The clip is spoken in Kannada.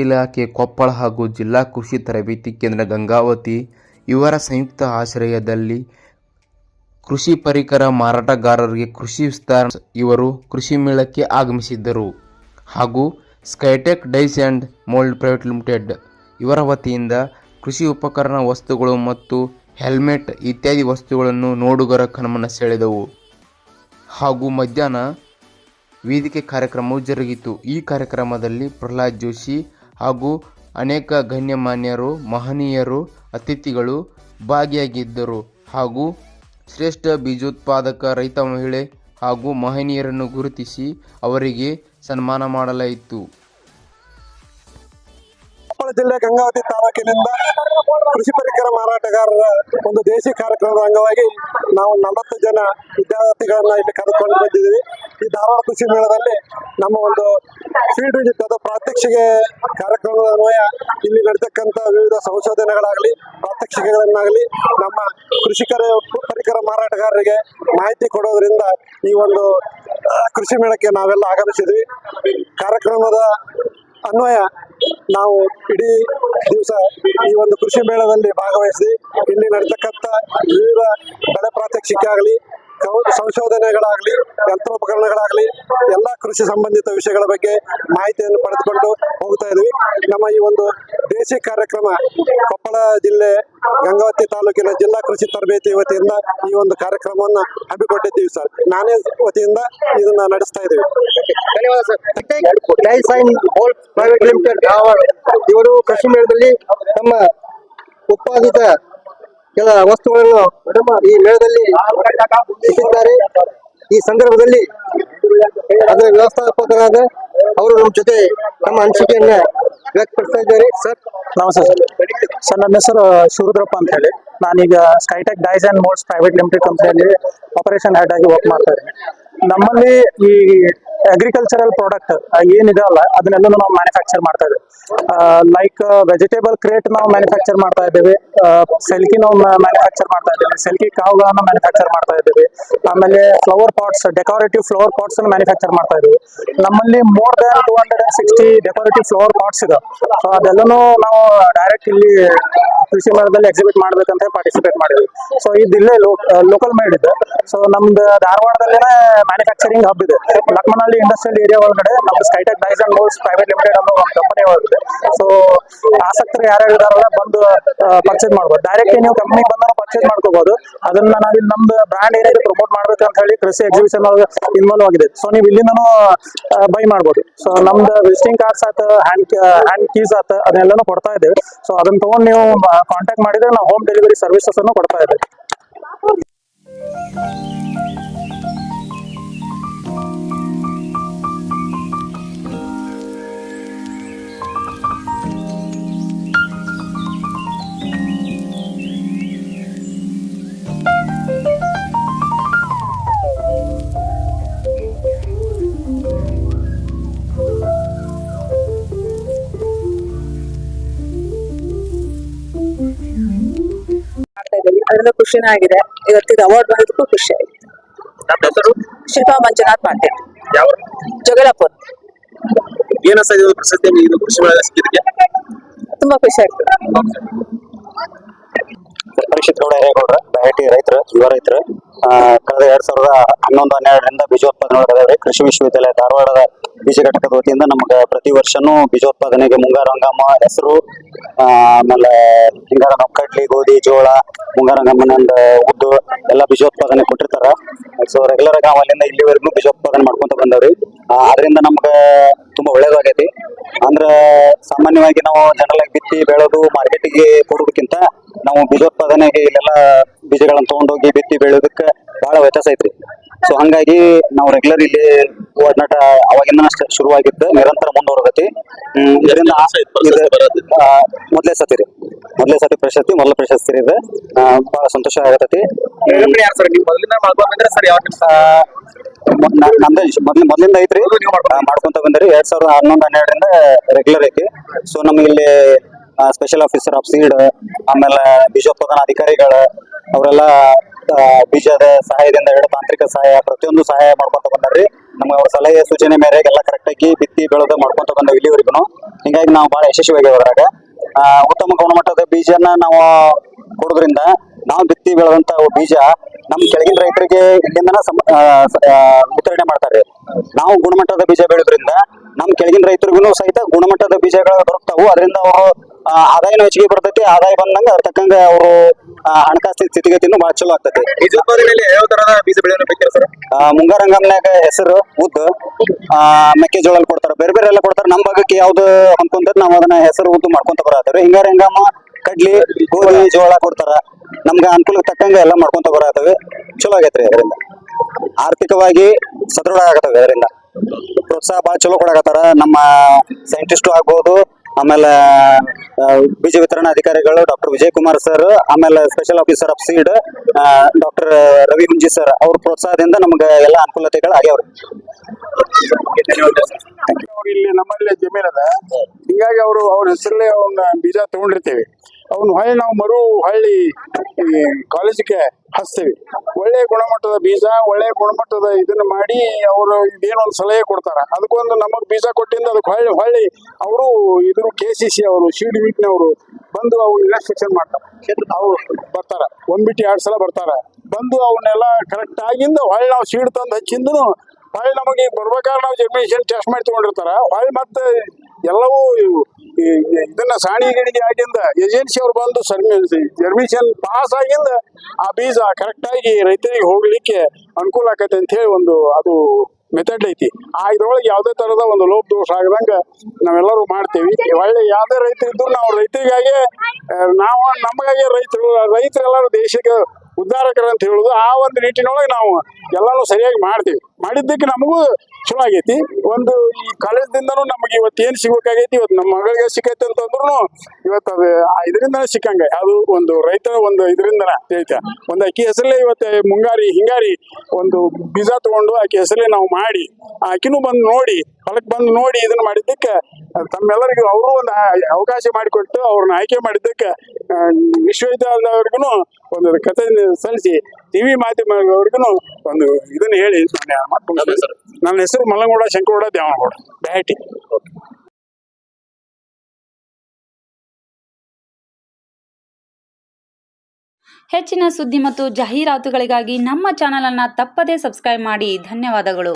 ಇಲಾಖೆ ಕೊಪ್ಪಳ ಹಾಗೂ ಜಿಲ್ಲಾ ಕೃಷಿ ತರಬೇತಿ ಕೇಂದ್ರ ಗಂಗಾವತಿ ಇವರ ಸಂಯುಕ್ತ ಆಶ್ರಯದಲ್ಲಿ ಕೃಷಿ ಪರಿಕರ ಮಾರಾಟಗಾರರಿಗೆ ಕೃಷಿ ವಿಸ್ತಾರ ಇವರು ಕೃಷಿ ಮೇಳಕ್ಕೆ ಆಗಮಿಸಿದ್ದರು. ಹಾಗೂ Skytech dies and mould private limited ಇವರ ವತಿಯಿಂದ ಕೃಷಿ ಉಪಕರಣ ವಸ್ತುಗಳು ಮತ್ತು ಹೆಲ್ಮೆಟ್ ಇತ್ಯಾದಿ ವಸ್ತುಗಳನ್ನು ನೋಡುಗರ ಗಮನ ಸೆಳೆದವು. ಹಾಗೂ ಮಧ್ಯಾಹ್ನ ವೇದಿಕೆ ಕಾರ್ಯಕ್ರಮವು ಜರುಗಿತು. ಈ ಕಾರ್ಯಕ್ರಮದಲ್ಲಿ ಪ್ರಹ್ಲಾದ್ ಜೋಶಿ ಹಾಗೂ ಅನೇಕ ಗಣ್ಯಮಾನ್ಯರು, ಮಹನೀಯರು, ಅತಿಥಿಗಳು ಭಾಗಿಯಾಗಿದ್ದರು ಹಾಗೂ ಶ್ರೇಷ್ಠ ಬೀಜೋತ್ಪಾದಕ ರೈತ ಮಹಿಳೆ ಹಾಗೂ ಮಹನೀಯರನ್ನು ಗುರುತಿಸಿ ಅವರಿಗೆ ಸನ್ಮಾನ ಮಾಡಲಾಯಿತು. ಜಿಲ್ಲೆ ಗಂಗಾವತಿ ತಾಲೂಕಿನಿಂದ ಕೃಷಿ ಪರಿಕರ ಮಾರಾಟಗಾರರ ಒಂದು ದೇಶಿ ಕಾರ್ಯಕ್ರಮದ ಅಂಗವಾಗಿ ನಾವು ನಲವತ್ತು ಜನ ವಿದ್ಯಾರ್ಥಿಗಳನ್ನ ಇಲ್ಲಿ ಕರೆದುಕೊಂಡು ಬಂದಿದ್ದೀವಿ. ಈ ಧಾರವಾಡ ಕೃಷಿ ಮೇಳದಲ್ಲಿ ನಮ್ಮ ಒಂದು ಫೀಲ್ಡ್ ವಿಜಿಟ್ ಅದು ಪ್ರಾತ್ಯಕ್ಷಿಕೆ ಕಾರ್ಯಕ್ರಮದ ಅನ್ವಯ. ಇಲ್ಲಿ ನಡೀತಕ್ಕಂಥ ವಿವಿಧ ಸಂಶೋಧನೆಗಳಾಗಲಿ, ಪ್ರಾತ್ಯಕ್ಷಿಕೆಗಳನ್ನಾಗಲಿ ನಮ್ಮ ಕೃಷಿಕರ ಪರಿಕರ ಮಾರಾಟಗಾರರಿಗೆ ಮಾಹಿತಿ ಕೊಡೋದ್ರಿಂದ ಈ ಒಂದು ಕೃಷಿ ಮೇಳಕ್ಕೆ ನಾವೆಲ್ಲ ಆಗಮಿಸಿದ್ವಿ. ಕಾರ್ಯಕ್ರಮದ ಅನ್ವಯ ನಾವು ಇಡೀ ದಿವಸ ಈ ಒಂದು ಕೃಷಿ ಮೇಳದಲ್ಲಿ ಭಾಗವಹಿಸಿ, ಇಲ್ಲಿ ನಡೀತಕ್ಕಂಥ ವಿವಿಧ ಬೆಳೆ ಪ್ರಾತ್ಯಕ್ಷಿಕೆ ಆಗಲಿ ಸಂಶೋಧನೆಗಳಾಗಲಿ, ಯಂತ್ರೋಪಕರಣಗಳಾಗಲಿ, ಎಲ್ಲ ಕೃಷಿ ಸಂಬಂಧಿತ ವಿಷಯಗಳ ಬಗ್ಗೆ ಮಾಹಿತಿಯನ್ನು ಪಡೆದುಕೊಂಡು ಹೋಗ್ತಾ ಇದ್ವಿ. ನಮ್ಮ ಈ ಒಂದು ದೇಶಿ ಕಾರ್ಯಕ್ರಮ ಕೊಪ್ಪಳ ಜಿಲ್ಲೆ ಗಂಗಾವತಿ ತಾಲೂಕಿನ ಜಿಲ್ಲಾ ಕೃಷಿ ತರಬೇತಿ ವತಿಯಿಂದ ಈ ಒಂದು ಕಾರ್ಯಕ್ರಮವನ್ನ ಹಮ್ಮಿಕೊಂಡಿದ್ದೀವಿ ಸರ್. ನಾನೇ ವತಿಯಿಂದ ಇದನ್ನ ನಡೆಸ್ತಾ ಇದ್ದೀವಿ. ಪ್ರೈವೇಟ್ ಲಿಮಿಟೆಡ್ ಇವರು ಕೃಷಿ ಮೇಳದಲ್ಲಿ ತಮ್ಮ ಉತ್ಪಾದಿತ ಕೆಲ ವಸ್ತುಗಳನ್ನು ಈ ಮೇಳದಲ್ಲಿ ಇಟ್ಟಿದ್ದಾರೆ. ಈ ಸಂದರ್ಭದಲ್ಲಿ ಅದರ ವ್ಯವಸ್ಥಾಪಕರಾದ ಅವರು ನಮ್ಮ ಜೊತೆ ತಮ್ಮ ಅನಿಸಿಕೆಯನ್ನ ವ್ಯಕ್ತಪಡಿಸ್ತಾ ಇದ್ದಾರೆ. ಸರ್, ನಮಸ್ತೆ ಸರ್. ಸರ್, ನನ್ನ ಹೆಸರು ಶಿವರುದ್ರಪ್ಪ ಅಂತ ಹೇಳಿ. ನಾನೀಗ Skytech dies and moulds private limited ಕಂಪನಿಯಲ್ಲಿ ಆಪರೇಷನ್ ಹೆಡ್ ಆಗಿ ವರ್ಕ್ ಮಾಡ್ತಾ ಇದ್ದೀನಿ. ನಮ್ಮಲ್ಲಿ ಈ ಅಗ್ರಿಕಲ್ಚರಲ್ ಪ್ರಾಡಕ್ಟ್ ಏನಿದೆಯಲ್ಲ ಅದನ್ನೆಲ್ಲ ನಾವು ಮ್ಯಾನುಫ್ಯಾಕ್ಚರ್ ಮಾಡ್ತಾ ಇದ್ದೇವೆ. ಲೈಕ್ ವೆಜಿಟೇಬಲ್ ಕ್ರೇಟ್ ನಾವು ಮ್ಯಾನುಫ್ಯಾಕ್ಚರ್ ಮಾಡ್ತಾ ಇದ್ದೇವೆ. ಸೆಲ್ಕಿ ನಾವು ಮ್ಯಾನುಫ್ಯಾಕ್ಚರ್ ಮಾಡ್ತಾ ಇದ್ದೇವೆ. ಸೆಲ್ಕಿ ಕಾವುಗಳನ್ನ ಮ್ಯಾನುಫ್ಯಾಕ್ಚರ್ ಮಾಡ್ತಾ ಇದ್ದೇವೆ. ಆಮೇಲೆ flower pots decorative flower pots ಅನ್ನು ಮ್ಯಾನುಫ್ಯಾಕ್ಚರ್ ಮಾಡ್ತಾ ಇದ್ದೇವೆ. ನಮ್ಮಲ್ಲಿ more than two hundred and sixty decorative flower pots ಇದೆ ಸೊ ಅದೆಲ್ಲನೂ ನಾವು ಡೈರೆಕ್ಟ್ ಇಲ್ಲಿ ಕೃಷಿ ಮೇಳದಲ್ಲಿ ಎಕ್ಸಿಬಿಟ್ ಮಾಡ್ಬೇಕಂತ ಪಾರ್ಟಿಸಿಪೇಟ್ ಮಾಡಿದ್ವಿ. ಸೊ ಇದು ಇಲ್ಲೇ ಲೋಕಲ್ ಮೇಡ್ ಇದೆ. ಸೊ ನಮ್ದು ಧಾರವಾಡದಲ್ಲೇ ಮ್ಯಾನುಫ್ಯಾಕ್ಚರಿಂಗ್ ಹಬ್ ಇದೆ. ಲಕ್ಮನಹಳ್ಳಿ ಇಂಡಸ್ಟ್ರಿಯಲ್ ಏರಿಯಾ ಒಳಗಡೆ ನಮ್ದು Skytech dies and moulds private limited ಅನ್ನೋ ಒಂದು ಕಂಪನಿ ಒಳಗಿದೆ. ಸೊ ಆಸಕ್ತರು ಯಾರ್ಯಾರು ಇದಾರಲ್ಲ ಬಂದು ಪರ್ಚೇಸ್ ಮಾಡ್ಬೋದು. ಡೈರೆಕ್ಟ್ ನೀವು ಕಂಪ್ನಿಗೆ ಬಂದ ಪರ್ಚೇಸ್ ಮಾಡ್ಕೋಬಹುದು ಅದನ್ನ ನಾವು ಇಲ್ಲಿ ನಮ್ದು ಬ್ರ್ಯಾಂಡ್ ಏನಿದೆ ಪ್ರಮೋಟ್ ಮಾಡ್ಬೇಕಂತ ಕೃಷಿ ಎಕ್ಸಿಬಿಷನ್ ಒಳಗೆ ಇನ್ವಾಲ್ವ್ ಆಗಿದೆ. ಸೊ ನೀವು ಇಲ್ಲಿಂದನೂ ಬೈ ಮಾಡ್ಬೋದು. ಸೊ ನಮ್ದು ವಿಸಿಟಿಂಗ್ ಕಾರ್ಡ್ಸ್ ಆತ ಹ್ಯಾಂಡ್ ಹ್ಯಾಂಡ್ ಕೀಸ್ ಆತ ಅದನ್ನೆಲ್ಲನೂ ಕೊಡ್ತಾ ಇದ್ದೇವೆ. ಸೊ ಅದನ್ನ ತಗೊಂಡು ನೀವು ಕಾಂಟ್ಯಾಕ್ಟ್ ಮಾಡಿದ್ರೆ ನಾವು ಹೋಮ್ ಡೆಲಿವರಿ ಸರ್ವಿಸಸ್ ಅನ್ನು ಕೊಡ್ತಾ ಇದ್ದೇವೆ. ಖುಷಿನೂ ಆಗಿದೆ. ಇವತ್ತಿಗೆ ಅವಾರ್ಡ್ ಬಂದಿದ್ದಕ್ಕೂ ಖುಷಿ ಆಗಿದೆ ಹೆಸರು? ಶಿಲ್ಪಾ ಮಂಜುನಾಥ್ ಪಾಂಡೆ ಯಾವ ಜಗಳಪುರ್ ಏನ ಪ್ರಶಸ್ತಿ ಇದು ಕೃಷಿ ಸಿಕ್ಕಿದ್ದಕ್ಕೆ? ತುಂಬಾ ಖುಷಿ ಆಗ್ತದೆ. ಪರೀಕ್ಷಿತ್ ಗೌಡ ಹೇಗೌಡ್ರ ಬಯಟಿ ರೈತರು, ಯುವ ರೈತರು. ಕಳೆದ ಎರಡ್ ಸಾವಿರದ ಹನ್ನೊಂದು, ಹನ್ನೆರಡರಿಂದ ಬೀಜೋತ್ಪಾದನೆ ಕೃಷಿ ವಿಶ್ವವಿದ್ಯಾಲಯ ಧಾರವಾಡದ ಬೀಜ ಘಟಕದ ವತಿಯಿಂದ ನಮ್ಗೆ ಪ್ರತಿ ವರ್ಷನು ಬೀಜೋತ್ಪಾದನೆಗೆ ಮುಂಗಾರು ಹಂಗಾಮ ಹೆಸರು ಆಮೇಲೆ ಹಿಂಗಾರ ಕಡ್ಲಿ, ಗೋಧಿ, ಜೋಳ, ಮುಂಗಾರು ಹಂಗಾಮನಂದ ಉದ್ದು ಎಲ್ಲ ಬೀಜೋತ್ಪಾದನೆ ಕೊಟ್ಟಿರ್ತಾರ. ಸೊ ರೆಗ್ಯುಲರ್ ಆಗಿ ಅಲ್ಲಿಂದ ಇಲ್ಲಿವರೆಗೂ ಬೀಜೋತ್ಪಾದನೆ ಮಾಡ್ಕೊಂತ ಬಂದವ್ರಿ. ಅದರಿಂದ ನಮ್ಗೆ ತುಂಬಾ ಒಳ್ಳೇದಾಗೈತಿ. ಅಂದ್ರ ಸಾಮಾನ್ಯವಾಗಿ ನಾವು ಜನರಲ್ ಆಗಿ ಬಿತ್ತಿ ಬೆಳೆದು ಮಾರ್ಕೆಟಿಗೆ ಕೊಡೋದಕ್ಕಿಂತ ನಾವು ಬೀಜೋತ್ಪಾದನೆಗೆ ಇಲ್ಲೆಲ್ಲ ಬೀಜಗಳನ್ನ ತಗೊಂಡೋಗಿ ಬಿತ್ತಿ ಬೆಳೆಯೋದಕ್ಕೆ ಬಹಳ ವ್ಯತ್ಯಾಸ ಐತ್ರಿ. ಸೊ ಹಂಗಾಗಿ ನಾವು ರೆಗ್ಯುಲರ್ ಇಲ್ಲಿ ಒಡನಾಟ ಅವಾಗಿಂದ ಶುರುವಾಗಿತ್ತು ನಿರಂತರ ಮುಂದುವರೆದೈತಿ ಇದರಿಂದ ಮೊದಲೇ ಸತಿ ರೀ. ಮೊದ್ಲೇ ಸತಿ ಪ್ರಶಸ್ತಿ ಮೊದಲ ಪ್ರಶಸ್ತಿ ರೀ ಇದು. ಬಹಳ ಸಂತೋಷ ಆಗತೈತಿ. ನಮ್ದು? ಮೊದ್ಲು ಮೊದ್ಲಿಂದ ಐತ್ರಿ. ಮಾಡ್ಕೊಂತ ಬಂದ್ರಿ. ಎರಡ್ ಸಾವಿರದ ಹನ್ನೊಂದು ಹನ್ನೆರಡರಿಂದ ರೆಗ್ಯುಲರ್ ಐತಿ. ಸೊ ನಮ್ಗೆ ಇಲ್ಲಿ ಸ್ಪೆಷಲ್ ಆಫೀಸರ್ ಆಫ್ ಸೀಡ್ ಆಮೇಲೆ ಬೀಜೋತ್ಪಾದನಾ ಅಧಿಕಾರಿಗಳ ಅವರೆಲ್ಲ ಬೀಜದ ಸಹಾಯದಿಂದ ಹಿಡಿದು ತಾಂತ್ರಿಕ ಸಹಾಯ, ಪ್ರತಿಯೊಂದು ಸಹಾಯ ಮಾಡ್ಕೊಂತ ಬಂದಾರ್ರಿ. ನಮ್ಗೆ ಅವ್ರ ಸಲಹೆ, ಸೂಚನೆ ಮೇರೆಗೆ ಎಲ್ಲ ಕರೆಕ್ಟ್ ಆಗಿ ಬಿತ್ತಿ ಬೆಳೆದು ಮಾಡ್ಕೊಂತ ಬಂದ ಇಲ್ಲಿವರೆಗೂ ಹಿಂಗಾಗಿ ನಾವು ಬಹಳ ಯಶಸ್ವಿಯಾಗಿ ಅದ್ರಾಗ ಉತ್ತಮ ಗುಣಮಟ್ಟದ ಬೀಜನ ನಾವು ಕೊಡೋದ್ರಿಂದ, ನಾವು ಬಿತ್ತಿ ಬೆಳೆದಂತ ಬೀಜ ನಮ್ ಕೆಳಗಿನ ರೈತರಿಗೆ ಇಲ್ಲಿಂದನ ವಿತರಣೆ ಮಾಡ್ತಾರೆ. ನಾವು ಗುಣಮಟ್ಟದ ಬೀಜ ಬೆಳೆದ್ರಿಂದ ನಮ್ ಕೆಳಗಿನ ರೈತರಿಗೂ ಸಹಿತ ಗುಣಮಟ್ಟದ ಬೀಜಗಳು ದೊರಕ್ತಾವು. ಅದರಿಂದ ಅವರು ಆದಾಯ ಹೆಚ್ಚಿಗೆ ಬರ್ತೈತಿ. ಆದಾಯ ಬಂದಂಗ ಅದ್ರ ತಕ್ಕಂಗ ಅವರು ಹಣಕಾಸಿನ ಸ್ಥಿತಿಗತಿನೂ ಬಹಳ ಚಲೋ ಆಗ್ತೈತಿ. ಯಾವ ತರದ ಬೀಜ ಸರ್? ಹೆಸರು ಉದ್ದು ಮೆಕ್ಕೆಜೋಳ ಕೊಡ್ತಾರೆ. ಬೇರೆ ಬೇರೆ ಎಲ್ಲ ಕೊಡ್ತಾರೆ. ನಮ್ ಭಾಗಕ್ಕೆ ಯಾವ್ದು ಅನ್ಕೊಂತ ನಾವು ಅದನ್ನ ಹೆಸರು ಉದ್ದು ಮಾಡ್ಕೊಂತ ಬರತ್ತಾರೆ ಹಿಂಗಾರ ಹಂಗಾಮ ಕಡ್ಲಿ ಗೋಧಿ ಜೋಳ ಕೊಡ್ತಾರ. ನಮ್ಗ ಅನುಕೂಲಕ್ಕೆ ತಕ್ಕಂಗೆ ಎಲ್ಲ ಮಾಡ್ಕೊಂತ ಬರತ್ತವೆ ಚಲೋ ಆಗೈತ್ರಿ ಅದರಿಂದ. ಆರ್ಥಿಕವಾಗಿ ಸದೃಢ ಆಗತ್ತವೆ ಅದರಿಂದ ಪ್ರೋತ್ಸಾಹ ಭಾಳ ಚಲೋ ಕೊಡಕತ್ತಾರ. ನಮ್ಮ ಸೈಂಟಿಸ್ಟು ಆಗ್ಬೋದು ಆಮೇಲೆ ಬೀಜ ವಿತರಣಾ ಅಧಿಕಾರಿಗಳು ಡಾಕ್ಟರ್ ವಿಜಯ್ ಕುಮಾರ್ ಸರ್ ಆಮೇಲೆ special officer of seed doctor Ravi Hunji sir ಅವ್ರ ಪ್ರೋತ್ಸಾಹದಿಂದ ನಮ್ಗೆ ಎಲ್ಲ ಅನುಕೂಲತೆಗಳು ಆಗ್ಯಾವ್ರಿ ಇಲ್ಲಿ ನಮ್ಮಲ್ಲಿ ಅದ. ಹಿಂಗಾಗಿ ಅವರು ಅವ್ರ ಹೆಸರಲ್ಲೇ ಅವನ್ನ ಬೀಜ ತಗೊಂಡಿರ್ತೇವೆ. ಅವನು ಹೊಳ್ಳಿ ನಾವು ಮರು ಹೊಳ್ಳಿ ಕಾಲೇಜಿಗೆ ಹಚ್ತೇವಿ ಒಳ್ಳೆ ಗುಣಮಟ್ಟದ ಬೀಜ, ಒಳ್ಳೆ ಗುಣಮಟ್ಟದ ಇದನ್ನ ಮಾಡಿ ಅವರು ಒಂದು ಸಲಹೆ ಕೊಡ್ತಾರ. ಅದಕ್ಕೊಂದು ನಮಗ್ ಬೀಜ ಕೊಟ್ಟಿಂದ ಅದಕ್ಕೆ ಹೊಳ್ಳಿ ಹೊಳ್ಳಿ ಅವರು ಇದ್ರು ಕೆ ಸಿ ಸಿ ಅವರು ಶೀಡ್ ವೀಟ್ನವರು ಬಂದು ಅವ್ರು ಇನ್ಸ್ಪೆಕ್ಷನ್ ಮಾಡ್ತಾರೆ. ಅವ್ರು ಬರ್ತಾರ. ಒಂದ್ ಬಿಟ್ಟು ಎರಡ್ ಸಲ ಬರ್ತಾರ. ಬಂದು ಅವನ್ನೆಲ್ಲ ಕರೆಕ್ಟ್ ಆಗಿಂದ ಹೊಳ್ಳಿ ನಾವು ಸೀಡ್ ತಂದು ಹಚ್ಚಿಂದನು ಹೊಳ್ಳಿ ನಮಗೆ ಬರ್ಬೇಕಾದ್ರೆ ನಾವು ಜರ್ಮಿನೇಷನ್ ಟೆಸ್ಟ್ ಮಾಡಿ ತಗೊಂಡಿರ್ತಾರ. ಹೊಳ್ಳಿ ಮತ್ತೆ ಎಲ್ಲವೂ ಇದನ್ನ ಸಾಣಿ ಗಿಣಿಗೆ ಆಗಿಂದ ಏಜೆನ್ಸಿ ಅವ್ರು ಬಂದು ಜರ್ಮಿಷನ್ ಪಾಸ್ ಆಗಿಂದ ಆ ಬೀಜ ಕರೆಕ್ಟ್ ಆಗಿ ರೈತರಿಗೆ ಹೋಗ್ಲಿಕ್ಕೆ ಅನುಕೂಲ ಆಕತಿ ಅಂತ ಹೇಳಿ ಒಂದು ಅದು ಮೆಥಡ್ ಐತಿ. ಆ ಇದ್ರೊಳಗೆ ಯಾವುದೇ ತರದ ಒಂದು ಲೋಪ ದೋಷ ಆಗದಂಗ ನಾವೆಲ್ಲರೂ ಮಾಡ್ತೇವಿ. ಒಳ್ಳೆ ಯಾವ್ದೇ ರೈತರು ಇದ್ರು ನಾವು ರೈತರಿಗಾಗೆ ನಾವು ನಮಗಾಗಿ ರೈತರು, ರೈತರೆಲ್ಲರೂ ದೇಶಕ್ಕೆ ಉದ್ಧಾರಕರು ಅಂತ ಹೇಳುದು ಆ ಒಂದು ನಿಟ್ಟಿನೊಳಗೆ ನಾವು ಎಲ್ಲಾನು ಸರಿಯಾಗಿ ಮಾಡ್ತೀವಿ. ಮಾಡಿದ್ದಕ್ಕೆ ನಮಗೂ ಚಲೋ ಆಗೈತಿ ಒಂದು ಈ ಕಾಲೇಜ್ದಿಂದನೂ ನಮಗೆ ಇವತ್ತು ಏನು ಸಿಗ್ಬೇಕಾಗೈತಿ, ಇವತ್ತು ನಮ್ಮ ಮಗಳಿಗೆ ಸಿಕ್ಕೈತಿ ಅಂತಂದ್ರು ಇವತ್ತು ಅದು ಇದರಿಂದ ಸಿಕ್ಕಂಗ. ಅದು ಒಂದು ರೈತರ ಒಂದು ಇದರಿಂದ ಐತೆ. ಒಂದು ಅಕ್ಕಿ ಹೆಸರಲ್ಲೇ ಇವತ್ತು ಮುಂಗಾರಿ ಹಿಂಗಾರಿ ಒಂದು ಬೀಜ ತಗೊಂಡು ಆಕೆ ಹೆಸರಲ್ಲೇ ನಾವು ಮಾಡಿ, ಆಕಿನೂ ಬಂದು ನೋಡಿ ಹೊಲಕ್ಕೆ ಬಂದು ನೋಡಿ ಇದನ್ನ ಮಾಡಿದ್ದಕ್ಕೆ ತಮ್ಮೆಲ್ಲರಿಗೂ ಅವರು ಒಂದು ಅವಕಾಶ ಮಾಡಿಕೊಟ್ಟು ಅವ್ರನ್ನ ಆಯ್ಕೆ ಮಾಡಿದ್ದಕ್ಕೆ ವಿಶ್ವವಿದ್ಯಾಲಯದವ್ರಿಗೂ ಒಂದು ಕಥೆ ಸಲ್ಲಿಸಿ ಟಿವಿ ಮಾಧ್ಯಮದವ್ರಿಗೂ ಒಂದು ಇದನ್ನ ಹೇಳಿ ನಾನು ಮಾಡ್ಕೊಂಡು ನನ್ನ ಹೆಸರು ಮಲ್ಲಂಗೌಡ ಶಂಕರಗೌಡ ದೇವನಗೌಡ. ಬ್ಯಾಟಿ ಹೆಚ್ಚಿನ ಸುದ್ದಿ ಮತ್ತು ಜಾಹೀರಾತುಗಳಿಗಾಗಿ ನಮ್ಮ ಚಾನಲನ್ನು ತಪ್ಪದೇ ಸಬ್ಸ್ಕ್ರೈಬ್ ಮಾಡಿ. ಧನ್ಯವಾದಗಳು.